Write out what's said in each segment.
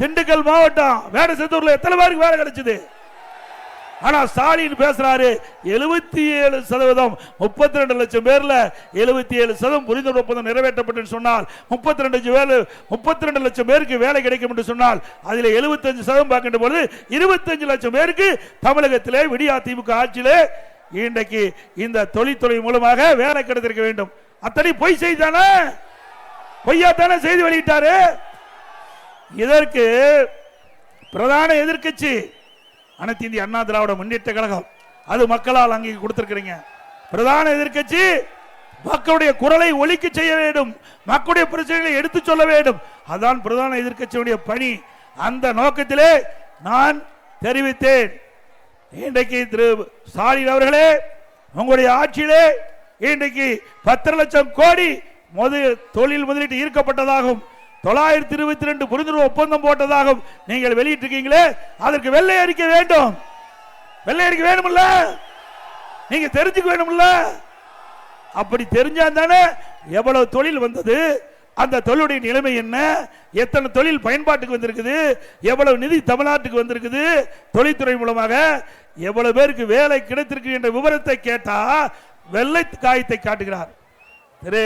திண்டுக்கல் மாவட்டம் வேடசத்தூர்ல எத்தனை பேருக்கு வேலை கிடைச்சது? ஆனா ஸ்டாலின் பேசுறாரு எழுபத்தி ஏழு சதவீதம் முப்பத்தி ரெண்டு லட்சம் பேர்ல எழுபத்தி ஏழு சதவீதம் புரிந்துணர்வு ஒப்பந்தம் நிறைவேற்றப்பட்டு சொன்னால் முப்பத்தி ரெண்டு வேலை முப்பத்தி ரெண்டு லட்சம் பேருக்கு வேலை கிடைக்கும் என்று சொன்னால் அதில் எழுபத்தஞ்சு சதவீதம் பார்க்கின்ற பொழுது இருபத்தஞ்சு லட்சம் பேருக்கு தமிழகத்திலே விடியா திமுக ஆட்சியிலே இன்றைக்கு இந்த தொழில்துறை மூலமாக வேலை கிடைத்திருக்க வேண்டும். அத்தனை பொய் செய்தானே? பொய்யா தானே செய்தி வெளியிட்டாரு? இதற்கு பிரதான எதிர்க்கட்சி அனைத்து இந்திய அண்ணா திராவிட முன்னேற்ற கழகம். அது மக்களால் அங்கே கொடுத்திருக்கிறீங்க. பிரதான எதிர்க்கட்சி மக்களுடைய குரலை ஒலிக்க செய்ய வேண்டும். மக்களுடைய பிரச்சனைகளை எடுத்து சொல்ல வேண்டும். அதான் பிரதான எதிர்க்கட்சியுடைய பணி. அந்த நோக்கத்திலே நான் தெரிவித்தேன். இன்றைக்கு திரு ஸ்டாலின் அவர்களே உங்களுடைய ஆட்சியிலே இன்றைக்கு பத்து லட்சம் கோடி முதல் தொழில் முதலீட்டு ஈர்க்கப்பட்டதாகும். தொள்ளாயிரத்தி இருபத்தி ரெண்டு புரிந்துணர்வு ஒப்பந்தம் போட்டதாகவும் நீங்கள் வெளியிட்டிருக்கீங்களே அதற்கு வெள்ளை அறிக்கை வேண்டும். வெள்ளை அறிக்கை வேணும்ல நீங்க தெரிஞ்சுக்க வேணும்ல அப்படி தெரிஞ்சா தானே எவ்வளவு தொழில் வந்தது அந்த தொழிலுடைய நிலைமை என்ன எத்தனை தொழில் பயன்பாட்டுக்கு வந்திருக்குது எவ்வளவு நிதி தமிழ்நாட்டுக்கு வந்திருக்குது தொழில்துறை மூலமாக எவ்வளவு பேருக்கு வேலை கிடைத்திருக்கு என்ற விவரத்தை கேட்டா வெள்ளை காயத்தை காட்டுகிறார். திரு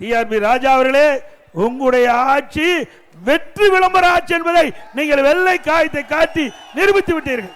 டிஆர்பி ராஜா அவர்களே உங்களுடைய ஆட்சி வெற்றி விளம்பர ஆட்சி என்பதை நீங்கள் வெள்ளை காயத்தை காட்டி நிரூபித்து விட்டீர்கள்.